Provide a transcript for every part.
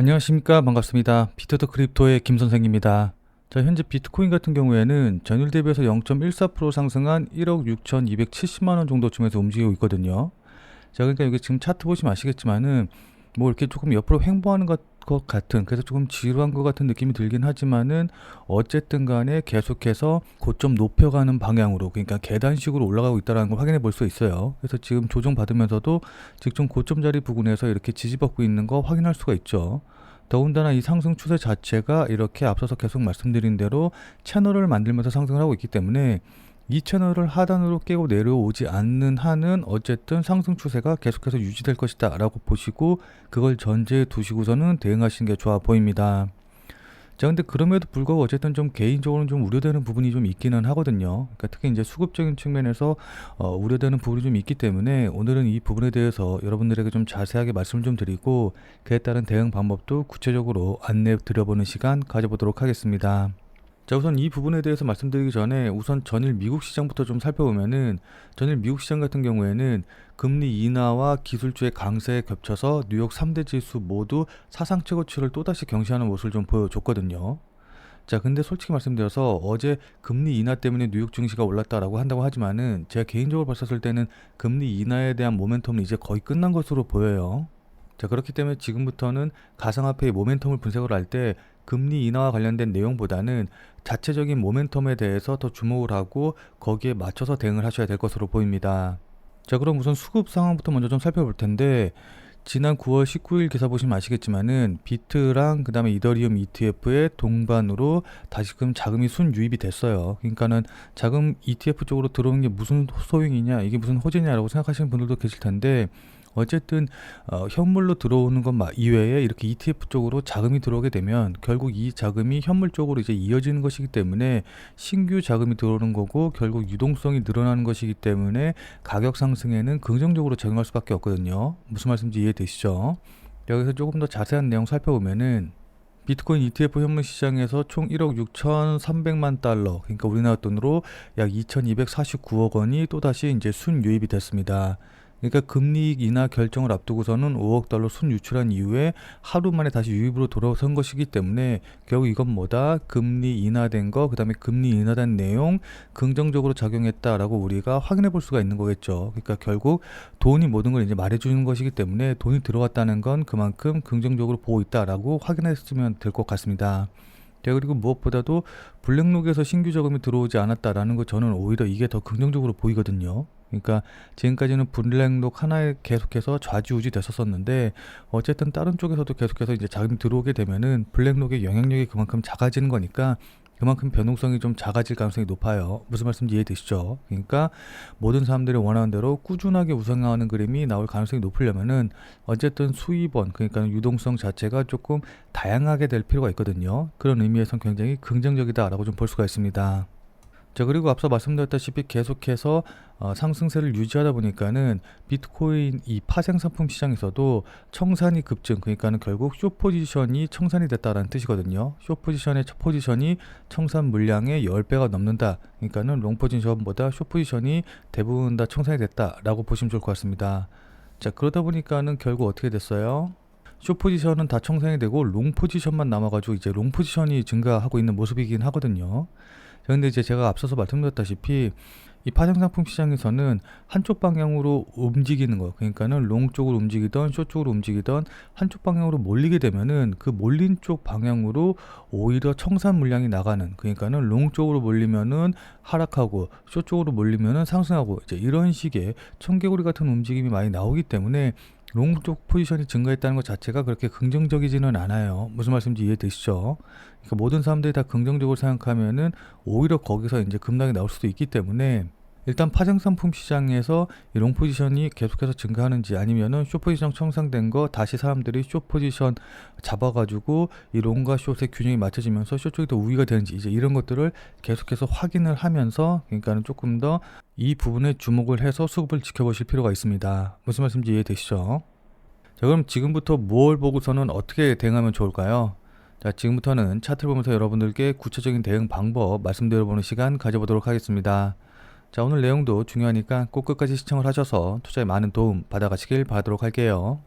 안녕하십니까 반갑습니다. 비트더 크립토의 김 선생입니다. 자 현재 비트코인 같은 경우에는 전일 대비해서 0.14% 상승한 1억 6,270만 원 정도쯤에서 움직이고 있거든요. 자 그러니까 여기 지금 차트 보시면 아시겠지만은 뭐 이렇게 조금 옆으로 횡보하는 것, 것 같은 그래서 조금 지루한 것 같은 느낌이 들긴 하지만은 어쨌든 간에 계속해서 고점 높여가는 방향으로 그러니까 계단식으로 올라가고 있다는 걸 확인해 볼 수 있어요. 그래서 지금 조정 받으면서도 직전 고점 자리 부근에서 이렇게 지지받고 있는 거 확인할 수가 있죠. 더군다나 이 상승 추세 자체가 이렇게 앞서서 계속 말씀드린 대로 채널을 만들면서 상승을 하고 있기 때문에 이 채널을 하단으로 깨고 내려오지 않는 한은 어쨌든 상승 추세가 계속해서 유지될 것이다 라고 보시고 그걸 전제에 두시고서는 대응하시는 게 좋아 보입니다. 자, 근데 그럼에도 불구하고 어쨌든 좀 개인적으로는 좀 우려되는 부분이 좀 있기는 하거든요. 그러니까 특히 이제 수급적인 측면에서 어, 우려되는 부분이 좀 있기 때문에 오늘은 이 부분에 대해서 여러분들에게 좀 자세하게 말씀을 좀 드리고 그에 따른 대응 방법도 구체적으로 안내 드려보는 시간 가져보도록 하겠습니다. 자 우선 이 부분에 대해서 말씀드리기 전에 우선 전일 미국 시장부터 좀 살펴보면은 전일 미국 시장 같은 경우에는 금리 인하와 기술주의 강세에 겹쳐서 뉴욕 3대 지수 모두 사상 최고치를 또다시 경시하는 모습을 좀 보여줬거든요. 자 근데 솔직히 말씀드려서 어제 금리 인하 때문에 뉴욕 증시가 올랐다라고 한다고 하지만은 제가 개인적으로 봤었을 때는 금리 인하에 대한 모멘텀은 이제 거의 끝난 것으로 보여요. 자 그렇기 때문에 지금부터는 가상화폐의 모멘텀을 분석을 할 때 금리 인하와 관련된 내용보다는 자체적인 모멘텀에 대해서 더 주목을 하고 거기에 맞춰서 대응을 하셔야 될 것으로 보입니다. 자 그럼 우선 수급 상황부터 먼저 좀 살펴볼 텐데 지난 9월 19일 기사 보시면 아시겠지만은 비트랑 그다음에 이더리움 ETF의 동반으로 다시금 자금이 순유입이 됐어요. 그러니까는 자금 ETF 쪽으로 들어오는 게 무슨 소용이냐, 이게 무슨 호재냐라고 생각하시는 분들도 계실 텐데 어쨌든 어, 현물로 들어오는 것 마- 이외에 이렇게 ETF 쪽으로 자금이 들어오게 되면 결국 이 자금이 현물 쪽으로 이제 이어지는 것이기 때문에 신규 자금이 들어오는 거고 결국 유동성이 늘어나는 것이기 때문에 가격 상승에는 긍정적으로 작용할 수밖에 없거든요. 무슨 말씀인지 이해되시죠? 여기서 조금 더 자세한 내용 살펴보면은 비트코인 ETF 현물 시장에서 총 1억 6,300만 달러, 그러니까 우리나라 돈으로 약 2,249억 원이 또다시 이제 순유입이 됐습니다. 그러니까 금리 인하 결정을 앞두고서는 5억 달러 순 유출한 이후에 하루 만에 다시 유입으로 돌아선 것이기 때문에 결국 이건 뭐다? 금리 인하된 거, 그다음에 금리 인하된 내용 긍정적으로 작용했다라고 우리가 확인해 볼 수가 있는 거겠죠. 그러니까 결국 돈이 모든 걸 이제 말해 주는 것이기 때문에 돈이 들어왔다는 건 그만큼 긍정적으로 보고 있다라고 확인했으면 될 것 같습니다. 자, 그리고 무엇보다도 블랙록에서 신규 자금이 들어오지 않았다라는 거 저는 오히려 이게 더 긍정적으로 보이거든요. 그러니까 지금까지는 블랙록 하나에 계속해서 좌지우지 됐었었는데 어쨌든 다른 쪽에서도 계속해서 이제 자금이 들어오게 되면은 블랙록의 영향력이 그만큼 작아지는 거니까 그만큼 변동성이 좀 작아질 가능성이 높아요. 무슨 말씀인지 이해되시죠? 그러니까 모든 사람들이 원하는 대로 꾸준하게 우상향하는 그림이 나올 가능성이 높으려면은 어쨌든 수입원 그러니까 유동성 자체가 조금 다양하게 될 필요가 있거든요. 그런 의미에선 굉장히 긍정적이다라고 좀 볼 수가 있습니다. 자 그리고 앞서 말씀드렸다시피 계속해서 어, 상승세를 유지하다 보니까는 비트코인 이 파생 상품 시장에서도 청산이 급증 그러니까는 결국 쇼 포지션이 청산이 됐다라는 뜻이거든요. 쇼 포지션의 첫 포지션이 청산 물량의 10배가 넘는다. 그러니까는 롱 포지션보다 쇼 포지션이 대부분 다 청산이 됐다라고 보시면 좋을 것 같습니다. 자 그러다 보니까는 결국 어떻게 됐어요? 쇼 포지션은 다 청산이 되고 롱 포지션만 남아가지고 이제 롱 포지션이 증가하고 있는 모습이긴 하거든요. 그런데 이제 제가 앞서서 말씀드렸다시피 이 파생 상품 시장에서는 한쪽 방향으로 움직이는 거 그러니까는 롱 쪽으로 움직이던 쇼 쪽으로 움직이던 한쪽 방향으로 몰리게 되면은 그 몰린 쪽 방향으로 오히려 청산 물량이 나가는 그러니까는 롱 쪽으로 몰리면은 하락하고 쇼 쪽으로 몰리면은 상승하고 이제 이런 식의 청개구리 같은 움직임이 많이 나오기 때문에 롱 쪽 포지션이 증가했다는 것 자체가 그렇게 긍정적이지는 않아요. 무슨 말씀인지 이해되시죠? 그러니까 모든 사람들이 다 긍정적으로 생각하면은 오히려 거기서 이제 급락이 나올 수도 있기 때문에 일단 파생 상품 시장에서 이롱 포지션이 계속해서 증가하는지 아니면은 쇼 포지션 청산된 거 다시 사람들이 쇼 포지션 잡아가지고 이 롱과 숏의 균형이 맞춰지면서 쇼 쪽이 더 우위가 되는지 이제 이런 것들을 계속해서 확인을 하면서 그러니까는 조금 더 이 부분에 주목을 해서 수급을 지켜보실 필요가 있습니다. 무슨 말씀인지 이해되시죠? 자 그럼 지금부터 뭘 보고서는 어떻게 대응하면 좋을까요? 자 지금부터는 차트를 보면서 여러분들께 구체적인 대응 방법 말씀드려보는 시간 가져보도록 하겠습니다. 자 오늘 내용도 중요하니까 꼭 끝까지 시청을 하셔서 투자에 많은 도움 받아가시길 바라도록 할게요.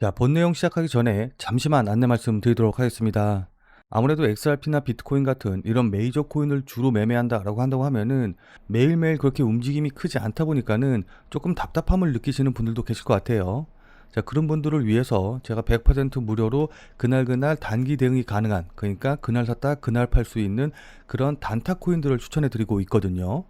자, 본 내용 시작하기 전에 잠시만 안내 말씀 드리도록 하겠습니다. 아무래도 XRP나 비트코인 같은 이런 메이저 코인을 주로 매매한다라고 한다고 하면은 매일매일 그렇게 움직임이 크지 않다 보니까는 조금 답답함을 느끼시는 분들도 계실 것 같아요. 자, 그런 분들을 위해서 제가 100% 무료로 그날그날 단기 대응이 가능한, 그러니까 그날 샀다 그날 팔 수 있는 그런 단타 코인들을 추천해 드리고 있거든요.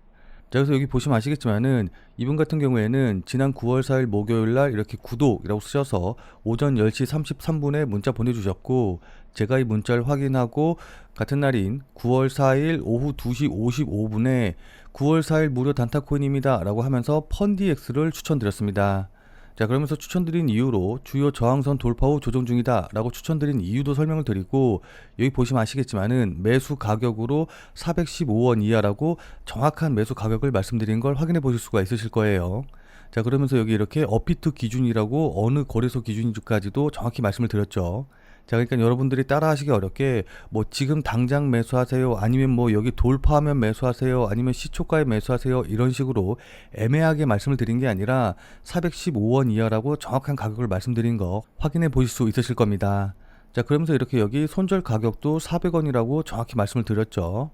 자, 그래서 여기 보시면 아시겠지만은 이분 같은 경우에는 지난 9월 4일 목요일 날 이렇게 구독이라고 쓰셔서 오전 10시 33분에 문자 보내주셨고 제가 이 문자를 확인하고 같은 날인 9월 4일 오후 2시 55분에 9월 4일 무료 단타 코인입니다 라고 하면서 펀디엑스를 추천드렸습니다. 자 그러면서 추천드린 이유로 주요 저항선 돌파 후 조정 중이다 라고 추천드린 이유도 설명을 드리고 여기 보시면 아시겠지만은 매수 가격으로 415원 이하라고 정확한 매수 가격을 말씀드린 걸 확인해 보실 수가 있으실 거예요. 자 그러면서 여기 이렇게 어피트 기준이라고 어느 거래소 기준인지까지도 정확히 말씀을 드렸죠 자, 그러니까 여러분들이 따라하시기 어렵게 뭐 지금 당장 매수하세요. 아니면 뭐 여기 돌파하면 매수하세요. 아니면 시초가에 매수하세요. 이런 식으로 애매하게 말씀을 드린 게 아니라 415원 이하라고 정확한 가격을 말씀드린 거 확인해 보실 수 있으실 겁니다. 자, 그러면서 이렇게 여기 손절 가격도 400원이라고 정확히 말씀을 드렸죠.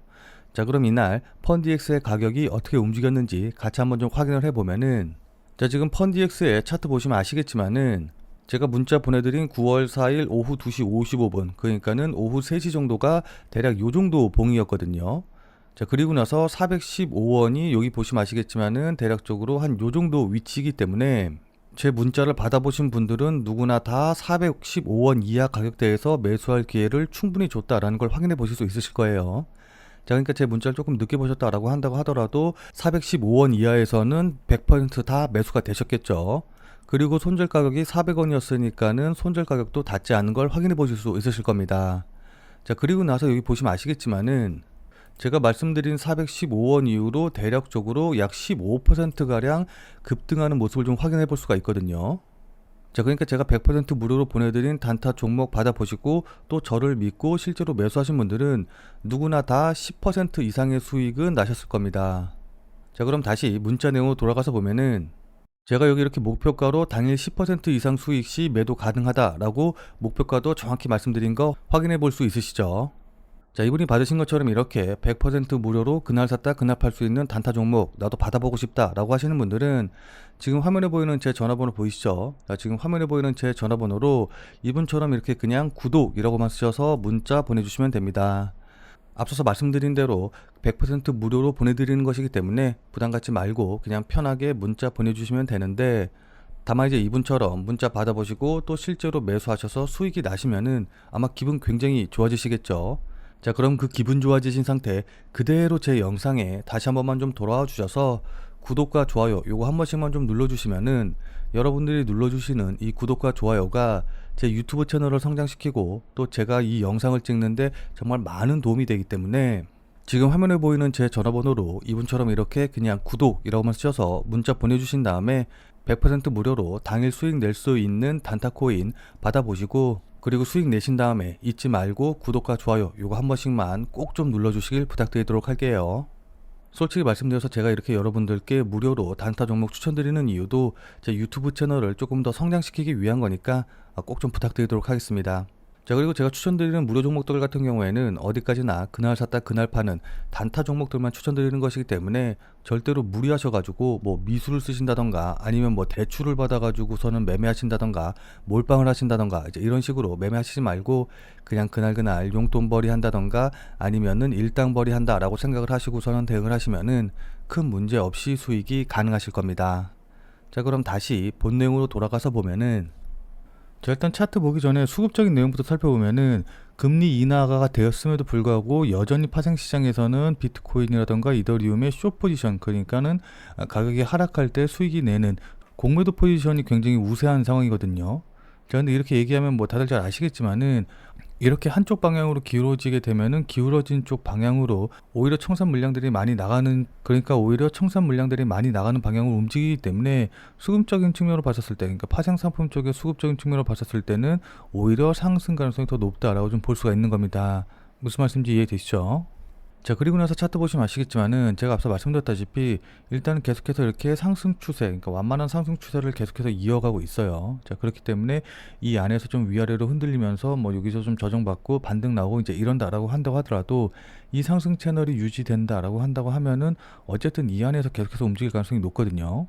자, 그럼 이날 펀디엑스의 가격이 어떻게 움직였는지 같이 한번 좀 확인을 해 보면은 자, 지금 펀디엑스의 차트 보시면 아시겠지만은 제가 문자 보내드린 9월 4일 오후 2시 55분 그러니까는 오후 3시 정도가 대략 요 정도 봉이었거든요. 자 그리고 나서 415원이 여기 보시면 아시겠지만은 대략적으로 한 요 정도 위치이기 때문에 제 문자를 받아보신 분들은 누구나 다 415원 이하 가격대에서 매수할 기회를 충분히 줬다라는 걸 확인해 보실 수 있으실 거예요. 자, 그러니까 제 문자를 조금 늦게 보셨다라고 한다고 하더라도 415원 이하에서는 100%다 매수가 되셨겠죠. 그리고 손절 가격이 400원이었으니까는 손절 가격도 닿지 않은 걸 확인해 보실 수 있으실 겁니다. 자, 그리고 나서 여기 보시면 아시겠지만은 제가 말씀드린 415원 이후로 대략적으로 약 15%가량 급등하는 모습을 좀 확인해 볼 수가 있거든요. 자, 그러니까 제가 100% 무료로 보내드린 단타 종목 받아보시고 또 저를 믿고 실제로 매수하신 분들은 누구나 다 10% 이상의 수익은 나셨을 겁니다. 자, 그럼 다시 문자 내용으로 돌아가서 보면은 제가 여기 이렇게 목표가로 당일 10% 이상 수익 시 매도 가능하다라고 목표가도 정확히 말씀드린 거 확인해 볼 수 있으시죠? 자, 이분이 받으신 것처럼 이렇게 100% 무료로 그날 샀다 그날 팔 수 있는 단타 종목 나도 받아보고 싶다라고 하시는 분들은 지금 화면에 보이는 제 전화번호 보이시죠? 자, 지금 화면에 보이는 제 전화번호로 이분처럼 이렇게 그냥 구독이라고만 쓰셔서 문자 보내주시면 됩니다. 앞서서 말씀드린 대로 100% 무료로 보내드리는 것이기 때문에 부담 갖지 말고 그냥 편하게 문자 보내주시면 되는데 다만 이제 이분처럼 문자 받아보시고 또 실제로 매수하셔서 수익이 나시면은 아마 기분 굉장히 좋아지시겠죠. 자 그럼 그 기분 좋아지신 상태 그대로 제 영상에 다시 한 번만 좀 돌아와 주셔서 구독과 좋아요 요거 한 번씩만 좀 눌러주시면은 여러분들이 눌러주시는 이 구독과 좋아요가 제 유튜브 채널을 성장시키고 또 제가 이 영상을 찍는데 정말 많은 도움이 되기 때문에 지금 화면에 보이는 제 전화번호로 이분처럼 이렇게 그냥 구독이라고만 쓰셔서 문자 보내주신 다음에 100% 무료로 당일 수익 낼 수 있는 단타코인 받아보시고 그리고 수익 내신 다음에 잊지 말고 구독과 좋아요 요거 한 번씩만 꼭 좀 눌러주시길 부탁드리도록 할게요. 솔직히 말씀드려서 제가 이렇게 여러분들께 무료로 단타 종목 추천드리는 이유도 제 유튜브 채널을 조금 더 성장시키기 위한 거니까 꼭 좀 부탁드리도록 하겠습니다. 자 그리고 제가 추천드리는 무료 종목들 같은 경우에는 어디까지나 그날 샀다 그날 파는 단타 종목들만 추천드리는 것이기 때문에 절대로 무리하셔가지고 뭐 미수를 쓰신다던가 아니면 뭐 대출을 받아가지고서는 매매하신다던가 몰빵을 하신다던가 이제 이런 식으로 매매하시지 말고 그냥 그날 그날 용돈벌이 한다던가 아니면은 일당벌이 한다라고 생각을 하시고서는 대응을 하시면은 큰 문제 없이 수익이 가능하실 겁니다. 자 그럼 다시 본 내용으로 돌아가서 보면은 자, 일단 차트 보기 전에 수급적인 내용부터 살펴보면은 금리 인하가 되었음에도 불구하고 여전히 파생 시장에서는 비트코인이라던가 이더리움의 숏 포지션 그러니까는 가격이 하락할 때 수익이 내는 공매도 포지션이 굉장히 우세한 상황이거든요. 자, 근데 이렇게 얘기하면 뭐 다들 잘 아시겠지만은 이렇게 한쪽 방향으로 기울어지게 되면은 기울어진 쪽 방향으로 오히려 청산 물량들이 많이 나가는 그러니까 오히려 청산 물량들이 많이 나가는 방향으로 움직이기 때문에 수급적인 측면으로 봤었을 때 그러니까 파생 상품 쪽의 수급적인 측면으로 봤었을 때는 오히려 상승 가능성이 더 높다라고 좀 볼 수가 있는 겁니다. 무슨 말씀인지 이해되시죠? 자, 그리고 나서 차트 보시면 아시겠지만은 제가 앞서 말씀드렸다시피 일단은 계속해서 이렇게 상승 추세, 그러니까 완만한 상승 추세를 계속해서 이어가고 있어요. 자, 그렇기 때문에 이 안에서 좀 위아래로 흔들리면서 뭐 여기서 좀 조정받고 반등 나오고 이제 이런다라고 한다고 하더라도 이 상승 채널이 유지된다라고 한다고 하면은 어쨌든 이 안에서 계속해서 움직일 가능성이 높거든요.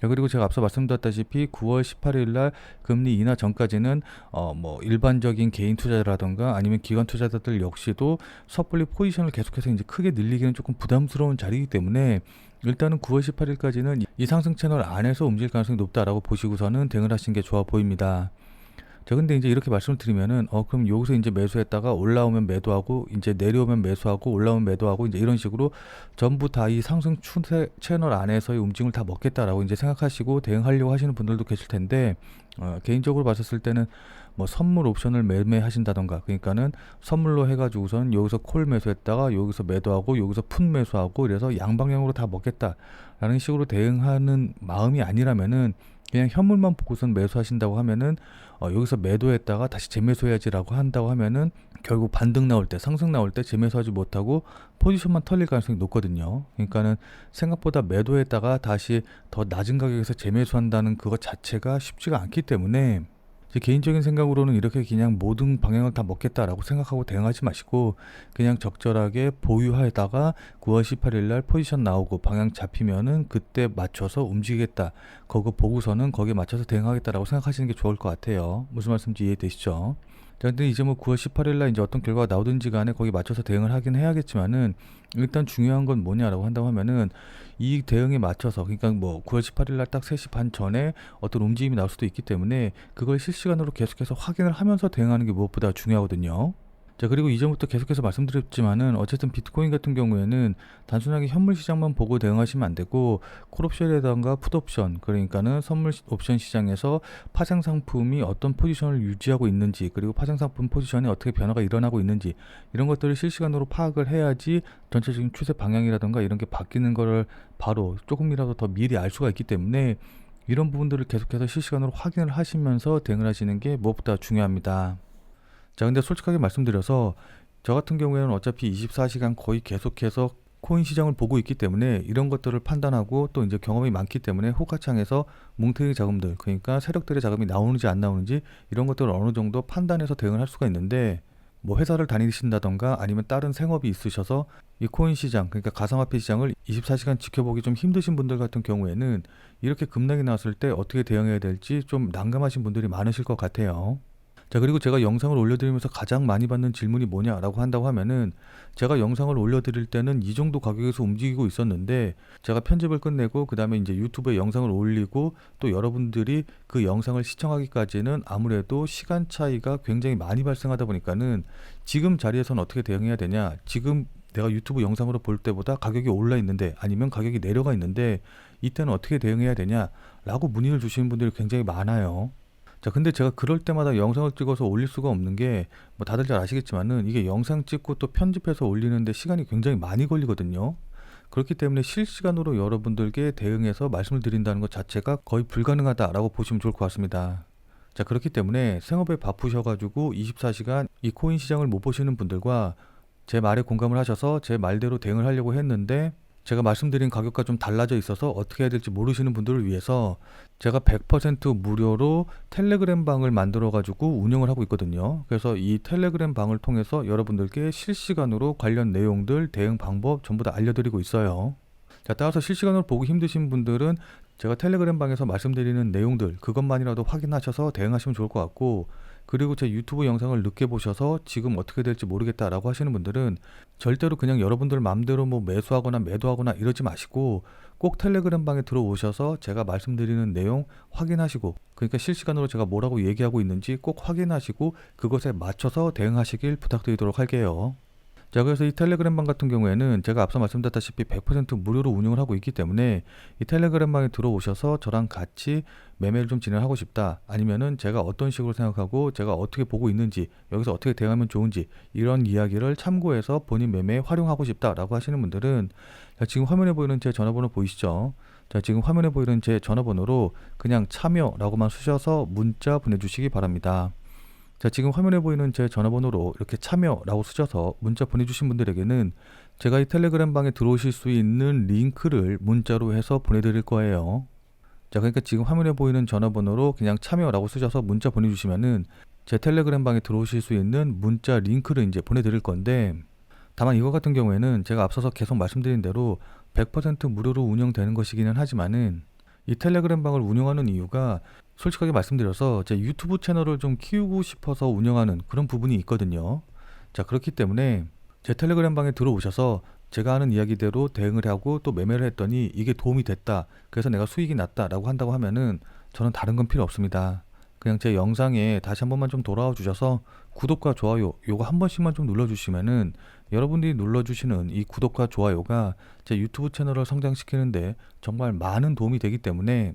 자, 그리고 제가 앞서 말씀드렸다시피 9월 18일 날 금리 인하 전까지는 어 뭐 일반적인 개인 투자자라던가 아니면 기관 투자자들 역시도 섣불리 포지션을 계속해서 이제 크게 늘리기는 조금 부담스러운 자리이기 때문에 일단은 9월 18일까지는 이 상승 채널 안에서 움직일 가능성이 높다라고 보시고서는 대응을 하시는 게 좋아 보입니다. 자, 근데 이제 이렇게 말씀을 드리면은, 어, 그럼 여기서 이제 매수했다가 올라오면 매도하고, 이제 내려오면 매수하고, 올라오면 매도하고, 이제 이런 식으로 전부 다 이 상승 추세 채널 안에서의 움직임을 다 먹겠다라고 이제 생각하시고 대응하려고 하시는 분들도 계실 텐데, 어, 개인적으로 봤었을 때는 뭐 선물 옵션을 매매하신다던가, 그러니까는 선물로 해가지고선 여기서 콜 매수했다가 여기서 매도하고, 여기서 푼 매수하고, 이래서 양방향으로 다 먹겠다라는 식으로 대응하는 마음이 아니라면은, 그냥 현물만 보고선 매수하신다고 하면은 어, 여기서 매도했다가 다시 재매수해야지라고 한다고 하면은 결국 반등 나올 때 상승 나올 때 재매수하지 못하고 포지션만 털릴 가능성이 높거든요. 그러니까는 생각보다 매도했다가 다시 더 낮은 가격에서 재매수한다는 그것 자체가 쉽지가 않기 때문에 제 개인적인 생각으로는 이렇게 그냥 모든 방향을 다 먹겠다라고 생각하고 대응하지 마시고 그냥 적절하게 보유하다가 9월 18일 날 포지션 나오고 방향 잡히면은 그때 맞춰서 움직이겠다. 그거 보고서는 거기에 맞춰서 대응하겠다라고 생각하시는 게 좋을 것 같아요. 무슨 말씀인지 이해되시죠? 자, 근데 이제 뭐 9월 18일 날 이제 어떤 결과가 나오든지 간에 거기 맞춰서 대응을 하긴 해야겠지만은 일단 중요한 건 뭐냐라고 한다고 하면은 이 대응에 맞춰서 그러니까 뭐 9월 18일 날 딱 3시 반 전에 어떤 움직임이 나올 수도 있기 때문에 그걸 실시간으로 계속해서 확인을 하면서 대응하는 게 무엇보다 중요하거든요. 자, 그리고 이전부터 계속해서 말씀드렸지만은 어쨌든 비트코인 같은 경우에는 단순하게 현물 시장만 보고 대응하시면 안 되고 콜옵션이라던가 풋옵션 그러니까는 선물 시- 옵션 시장에서 파생 상품이 어떤 포지션을 유지하고 있는지 그리고 파생 상품 포지션에 어떻게 변화가 일어나고 있는지 이런 것들을 실시간으로 파악을 해야지 전체적인 추세 방향이라던가 이런 게 바뀌는 거를 바로 조금이라도 더 미리 알 수가 있기 때문에 이런 부분들을 계속해서 실시간으로 확인을 하시면서 대응을 하시는 게 무엇보다 중요합니다. 자, 근데 솔직하게 말씀드려서 저 같은 경우에는 어차피 24시간 거의 계속해서 코인 시장을 보고 있기 때문에 이런 것들을 판단하고 또 이제 경험이 많기 때문에 호가창에서 뭉탱이 자금들 그러니까 세력들의 자금이 나오는지 안 나오는지 이런 것들을 어느 정도 판단해서 대응을 할 수가 있는데 뭐 회사를 다니신다던가 아니면 다른 생업이 있으셔서 이 코인 시장 그러니까 가상화폐 시장을 24시간 지켜보기 좀 힘드신 분들 같은 경우에는 이렇게 급락이 나왔을 때 어떻게 대응해야 될지 좀 난감하신 분들이 많으실 것 같아요. 자, 그리고 제가 영상을 올려드리면서 가장 많이 받는 질문이 뭐냐라고 한다고 하면은 제가 영상을 올려드릴 때는 이 정도 가격에서 움직이고 있었는데 제가 편집을 끝내고 그 다음에 이제 유튜브에 영상을 올리고 또 여러분들이 그 영상을 시청하기까지는 아무래도 시간 차이가 굉장히 많이 발생하다 보니까는 지금 자리에서는 어떻게 대응해야 되냐 지금 내가 유튜브 영상으로 볼 때보다 가격이 올라 있는데 아니면 가격이 내려가 있는데 이때는 어떻게 대응해야 되냐라고 문의를 주시는 분들이 굉장히 많아요. 자, 근데 제가 그럴 때마다 영상을 찍어서 올릴 수가 없는 게, 뭐 다들 잘 아시겠지만은 이게 영상 찍고 또 편집해서 올리는데 시간이 굉장히 많이 걸리거든요. 그렇기 때문에 실시간으로 여러분들께 대응해서 말씀을 드린다는 것 자체가 거의 불가능하다라고 보시면 좋을 것 같습니다. 자, 그렇기 때문에 생업에 바쁘셔가지고 24시간 이 코인 시장을 못 보시는 분들과 제 말에 공감을 하셔서 제 말대로 대응을 하려고 했는데 제가 말씀드린 가격과 좀 달라져 있어서 어떻게 해야 될지 모르시는 분들을 위해서 제가 100% 무료로 텔레그램 방을 만들어 가지고 운영을 하고 있거든요. 그래서 이 텔레그램 방을 통해서 여러분들께 실시간으로 관련 내용들, 대응 방법 전부 다 알려드리고 있어요. 자, 따라서 실시간으로 보기 힘드신 분들은 제가 텔레그램 방에서 말씀드리는 내용들 그것만이라도 확인하셔서 대응하시면 좋을 것 같고 그리고 제 유튜브 영상을 늦게 보셔서 지금 어떻게 될지 모르겠다라고 하시는 분들은 절대로 그냥 여러분들 마음대로 뭐 매수하거나 매도하거나 이러지 마시고 꼭 텔레그램 방에 들어오셔서 제가 말씀드리는 내용 확인하시고 그러니까 실시간으로 제가 뭐라고 얘기하고 있는지 꼭 확인하시고 그것에 맞춰서 대응하시길 부탁드리도록 할게요. 자, 그래서 이 텔레그램 방 같은 경우에는 제가 앞서 말씀드렸다시피 100% 무료로 운영을 하고 있기 때문에 이 텔레그램 방에 들어오셔서 저랑 같이 매매를 좀 진행하고 싶다. 아니면은 제가 어떤 식으로 생각하고 제가 어떻게 보고 있는지 여기서 어떻게 대응하면 좋은지 이런 이야기를 참고해서 본인 매매에 활용하고 싶다라고 하시는 분들은 자, 지금 화면에 보이는 제 전화번호 보이시죠? 자, 지금 화면에 보이는 제 전화번호로 그냥 참여라고만 쓰셔서 문자 보내주시기 바랍니다. 자, 지금 화면에 보이는 제 전화번호로 이렇게 참여라고 쓰셔서 문자 보내주신 분들에게는 제가 이 텔레그램 방에 들어오실 수 있는 링크를 문자로 해서 보내드릴 거예요. 자, 그러니까 지금 화면에 보이는 전화번호로 그냥 참여라고 쓰셔서 문자 보내주시면은 제 텔레그램 방에 들어오실 수 있는 문자 링크를 이제 보내드릴 건데 다만 이거 같은 경우에는 제가 앞서서 계속 말씀드린 대로 100% 무료로 운영되는 것이기는 하지만은 이 텔레그램 방을 운영하는 이유가 솔직하게 말씀드려서 제 유튜브 채널을 좀 키우고 싶어서 운영하는 그런 부분이 있거든요. 자, 그렇기 때문에 제 텔레그램 방에 들어오셔서 제가 하는 이야기대로 대응을 하고 또 매매를 했더니 이게 도움이 됐다. 그래서 내가 수익이 났다라고 한다고 하면은 저는 다른 건 필요 없습니다. 그냥 제 영상에 다시 한 번만 좀 돌아와 주셔서 구독과 좋아요 요거 한 번씩만 좀 눌러 주시면은 여러분들이 눌러 주시는 이 구독과 좋아요가 제 유튜브 채널을 성장시키는데 정말 많은 도움이 되기 때문에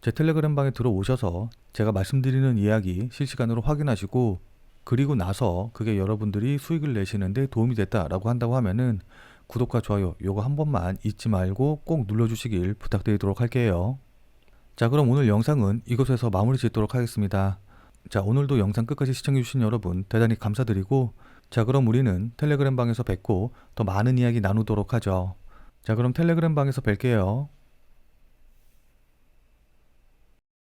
제 텔레그램 방에 들어오셔서 제가 말씀드리는 이야기 실시간으로 확인하시고 그리고 나서 그게 여러분들이 수익을 내시는데 도움이 됐다라고 한다고 하면은 구독과 좋아요 요거 한 번만 잊지 말고 꼭 눌러주시길 부탁드리도록 할게요. 자 그럼 오늘 영상은 이것에서 마무리 짓도록 하겠습니다. 자 오늘도 영상 끝까지 시청해주신 여러분 대단히 감사드리고 자 그럼 우리는 텔레그램 방에서 뵙고 더 많은 이야기 나누도록 하죠. 자 그럼 텔레그램 방에서 뵐게요.